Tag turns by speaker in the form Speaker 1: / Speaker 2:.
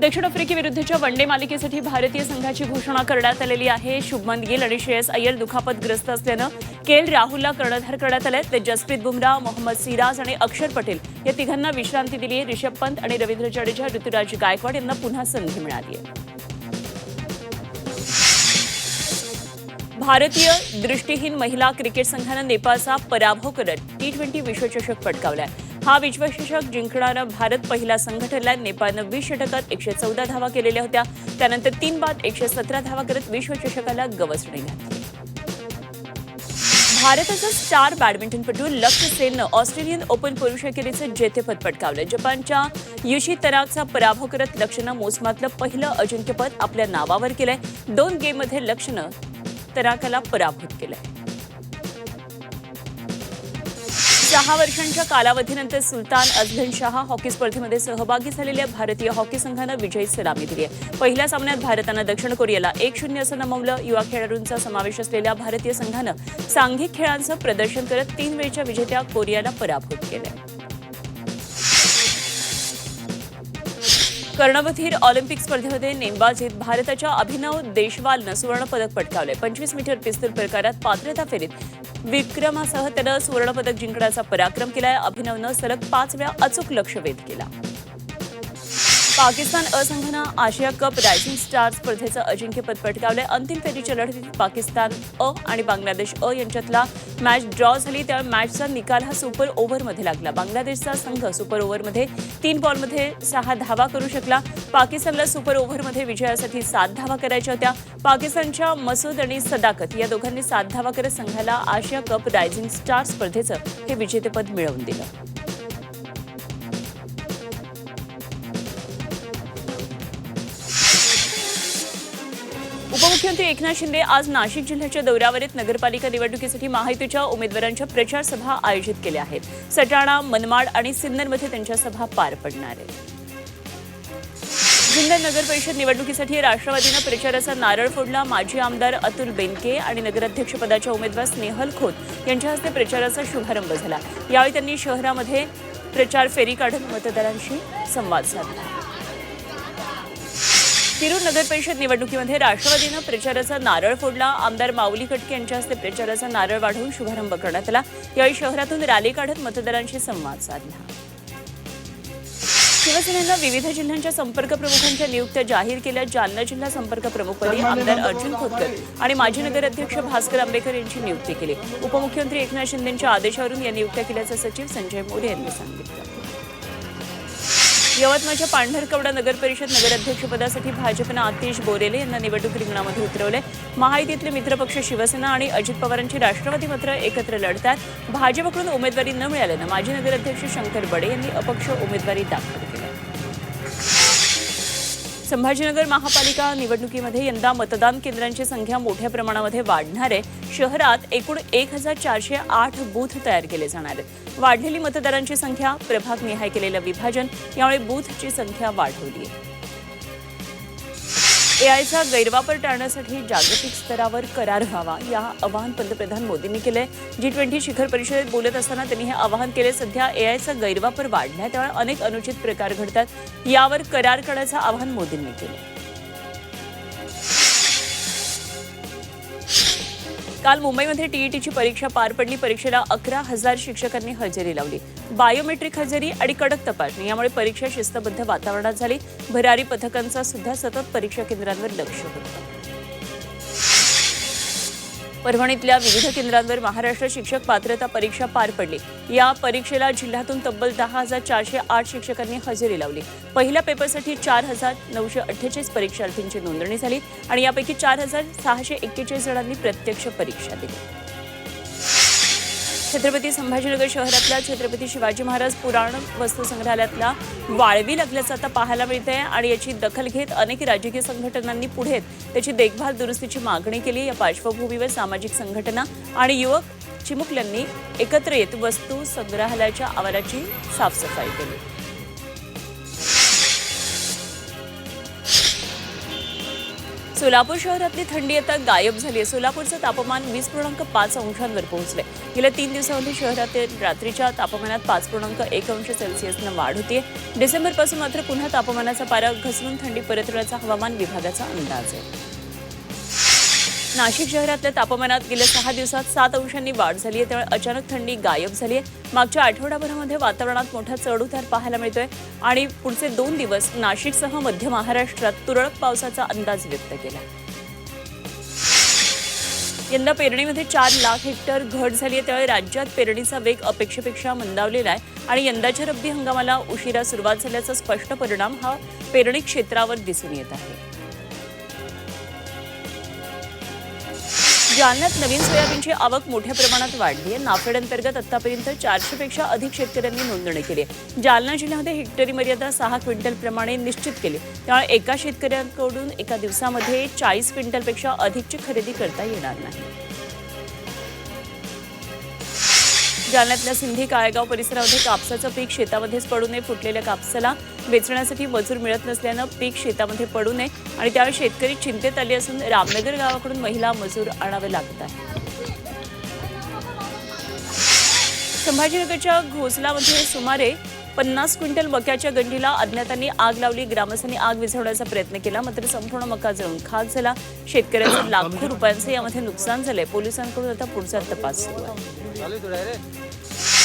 Speaker 1: दक्षिण आफ्रिकेविरुद्धच्या वनडे मालिकेसाठी भारतीय संघाची घोषणा करण्यात आलेली आहे. शुभमन गिल आणि श्रेयस अय्यर दुखापतग्रस्त असल्यानं के एल राहुलला कर्णधार करण्यात आले तर जसप्रीत बुमराह मोहम्मद सिराज आणि अक्षर पटेल या तिघांना विश्रांती दिली आहे. रिषभ पंत आणि रवींद्र जडेजा ऋतुराज गायकवाड यांना पुन्हा संधी मिळाली आहे. भारतीय दृष्टीहीन महिला क्रिकेट संघानं नेपाळचा पराभव करत टी ट्वेंटी विश्वचषक पटकावलाय. हा विश्वचषक जिंकणारा भारत पहिला संघ ठरला. नेपाळनं वीस षटकात एकशे चौदा धावा केलेल्या होत्या. त्यानंतर तीन बाद एकशे सतरा धावा करत विश्वचषकाला गवसणी घातली भारताचा स्टार बॅडमिंटनपटू लक्ष्य सेननं ऑस्ट्रेलियन ओपन पुरुष एकेरीचं जेतेपद पटकावलं. जपानच्या युशी तराकचा पराभव करत लक्ष्यनं मोसमातलं पहिलं अजिंक्यपद आपल्या नावावर केलंय. दोन गेममध्ये लक्ष्यनं तराकाला पराभूत केलंय. सहा वर्षांच्या कालावधीनंतर सुलतान अझलन शाह हॉकी स्पर्धेमध्ये सहभागी झालेल्या भारतीय हॉकी संघानं विजयी सलामी दिली आहे. पहिल्या सामन्यात भारतानं दक्षिण कोरियाला एक शून्य असं नमवलं. युवा खेळाडूंचा समावेश असलेल्या भारतीय संघानं सांघिक खेळांचं प्रदर्शन करत तीन वेळच्या विजेत्या कोरियाला पराभूत केलं कर्णबधीर ऑलिम्पिक स्पर्धेमध्ये नेमबाजीत भारताच्या अभिनव देशवालनं सुवर्णपदक पटकावले पंचवीस मीटर पिस्तूल प्रकारात पात्रता फेरीत विक्रमासह त्यानं सुवर्णपदक जिंकण्याचा पराक्रम केलाय. अभिनवनं सलग पाच वेळा अचूक लक्ष वेध केला. पाकिस्तान अ संघानं आशिया कप रायझिंग स्टार स्पर्धेचं अजिंक्यपद पटकावलंय. अंतिम फेरीच्या लढतीत पाकिस्तान अ आणि बांगलादेश अ यांच्यातला मॅच ड्रॉ झाली. त्या मॅचचा निकाल हा सुपर ओव्हरमध्ये लागला. बांगलादेशचा संघ सुपर ओव्हरमध्ये तीन बॉलमध्ये सहा धावा करू शकला. पाकिस्तानला सुपर ओव्हरमध्ये विजयासाठी सात धावा करायच्या होत्या. पाकिस्तानच्या मसूद आणि सदाकत या दोघांनी सात धावा करत संघाला आशिया कप रायझिंग स्टार स्पर्धेचं हे विजेतेपद मिळवून दिलं. उपमुख्यमंत्री एकनाथ शिंदे आज नाशिक जिल्ह्याच्या दौऱ्यावर नगरपालिका निवडणुकीसाठी महायुतीच्या उमेदवारांच्या प्रचार सभा आयोजित केल्या आहेत. सटाणा मनमाड आणि सिन्नरमध्ये त्यांच्या सभा पार पडणार आहेत. जुन्नर नगर परिषद निवडणुकीसाठी राष्ट्रवादीनं प्रचाराचा नारळ फोडला. माजी आमदार अतुल बेनके आणि नगराध्यक्षपदाच्या उमेदवार स्नेहल खोत यांच्या हस्ते प्रचाराचा शुभारंभ झाला. यावेळी त्यांनी शहरामध्ये प्रचार फेरी काढत मतदारांशी संवाद साधला. तिरूर नगर परिषद निवडणुकीमध्ये राष्ट्रवादीनं प्रचाराचा नारळ फोडला. आमदार माऊली कटके यांच्या हस्ते प्रचाराचा नारळ वाढवून शुभारंभ करण्यात आला. यावेळी शहरातून रॅली काढत मतदारांशी संवाद साधला. शिवसेनेनं विविध जिल्ह्यांच्या संपर्क प्रमुखांच्या नियुक्त्या जाहीर केल्या. जालना जिल्हा संपर्क प्रमुखपदी आमदार अर्जुन खोतकर आणि माजी नगराध्यक्ष भास्कर आंबेकर यांची नियुक्ती केली. उपमुख्यमंत्री एकनाथ शिंदेच्या आदेशावरून या नियुक्त्या केल्याचं सचिव संजय मोरे यांनी सांगितलं. यवतमाळच्या पांढरकवडा नगर परिषद नगराध्यक्षपदासाठी भाजपनं आतिश बोरेले यांना निवडणूक रिंगणामध्ये उतरवले महायुतीतले मित्रपक्ष शिवसेना आणि अजित पवारांची राष्ट्रवादी मात्र एकत्र लढतात. भाजपकडून उमेदवारी न मिळाल्यानं माजी नगराध्यक्ष शंकर बडे यांनी अपक्ष उमेदवारी दाखल केली. संभाजीनगर महापालिका निवडणुकीमध्ये यंदा मतदान केंद्रांची संख्या मोठ्या प्रमाणामध्ये वाढणार आहे. शहरात एकूण एक हजार चारशे आठ बूथ तयार केले जाणार आहेत. वाढलेली मतदारांची संख्या प्रभागनिहाय केलेलं विभाजन यामुळे बूथची संख्या वाढवली आहे. एआयचा गैरवापर टाळण्यासाठी जागतिक स्तरावर करार व्हावा या आवाहन पंतप्रधान मोदींनी केलंय. जी ट्वेंटी शिखर परिषदेत बोलत असताना त्यांनी हे आवाहन केले सध्या एआयचा गैरवापर वाढलाय त्यामुळे अनेक अनुचित प्रकार घडतात. यावर करार करण्याचं आवाहन मोदींनी केलं काल मुंबईमध्ये टीईटीची परीक्षा पार पडली. परीक्षेला अकरा हजार शिक्षकांनी हजेरी लावली. बायोमेट्रिक हजेरी आणि कडक तपासणी यामुळे परीक्षा शिस्तबद्ध वातावरणात झाली. भरारी पथकांचा सुद्धा सतत परीक्षा केंद्रांवर लक्ष होतं. परभणीतल्या विविध केंद्रांवर महाराष्ट्र शिक्षक पात्रता परीक्षा पार पडली. या परीक्षेला जिल्ह्यातून तब्बल दहा हजार चारशे आठ शिक्षकांनी हजेरी लावली. पहिल्या पेपरसाठी चार हजार नऊशे अठ्ठेचाळीस परीक्षार्थींची नोंदणी झाली आणि यापैकी चार हजार सहाशे एक्केचाळीस जणांनी प्रत्यक्ष परीक्षा दिली. छत्रपती संभाजीनगर शहरातल्या छत्रपती शिवाजी महाराज पुराण वस्तू संग्रहालयातला वाळवी लागल्याचं आता पाहायला मिळते आणि याची दखल घेत अनेक राजकीय संघटनांनी पुढे त्याची देखभाल दुरुस्तीची मागणी केली. या पार्श्वभूमीवर सामाजिक संघटना आणि युवक चिमुकल्यांनी एकत्र येत वस्तू संग्रहालयाच्या आवाराची साफसफाई केली. सोलापूर शहरातली थंडी आता गायब झाली आहे. सोलापूरचं तापमान वीस पूर्णांक पाच अंशांवर पोहोचले गेल्या तीन दिवसांमध्ये शहरातील रात्रीच्या तापमानात पाच पूर्णांक एक अंश सेल्सिअसनं वाढ होतीये. डिसेंबरपासून मात्र पुन्हा तापमानाचा पारा घसरून थंडी परतण्याचा हवामान विभागाचा अंदाज आहे. नाशिक शहरातल्या तापमानात गेल्या सहा दिवसात सात अंशांनी वाढ झाली आहे. त्यामुळे अचानक थंडी गायब झाली आहे. मागच्या आठवडाभरामध्ये वातावरणात मोठा चढउतार पाहायला मिळतोय आणि पुढचे दोन दिवस नाशिकसह मध्य महाराष्ट्रात तुरळक पावसाचा अंदाज व्यक्त केला. यंदा पेरणीमध्ये चार लाख हेक्टर घट झाली आहे. त्यावेळी राज्यात पेरणीचा वेग अपेक्षेपेक्षा मंदावलेला आहे आणि यंदाच्या रब्बी हंगामाला उशिरा सुरुवात झाल्याचा स्पष्ट परिणाम हा पेरणी क्षेत्रावर दिसून येत आहे. जालन्यात नवीन सोयाबीनची आवक मोठ्या प्रमाणात वाढली आहे. नाफेड अंतर्गत आतापर्यंत चारशे पेक्षा अधिक शेतकऱ्यांनी नोंदणी केली आहे. जालना जिल्ह्यामध्ये हेक्टरी मर्यादा सहा क्विंटल प्रमाणे निश्चित केली त्यामुळे एका शेतकऱ्यांकडून एका दिवसामध्ये चाळीस क्विंटलपेक्षा अधिकची खरेदी करता येणार नाही. जालन्यातल्या सिंधी काळेगाव परिसरामध्ये कापसाचं पीक शेतामध्येच पडू नये फुटलेल्या कापसाला वेचण्यासाठी मजूर मिळत नसल्यानं पीक शेतामध्ये पडू नये आणि त्यावेळी शेतकरी चिंतेत आले असून रामनगर गावाकडून महिला मजूर आणावे लागत आहे संभाजीनगरच्या घोसलामध्ये सुमारे पन्नास क्विंटल मक्याच्या गंडीला अज्ञातांनी आग लावली. ग्रामस्थांनी आग विझवण्याचा प्रयत्न केला मात्र संपूर्ण मका जळून खाक झाला. शेतकऱ्यांचं लाखो रुपयांचं यामध्ये नुकसान झालंय. पोलिसांकडून आता पुढचा तपास सुरू आहे. चालू तो रह रहे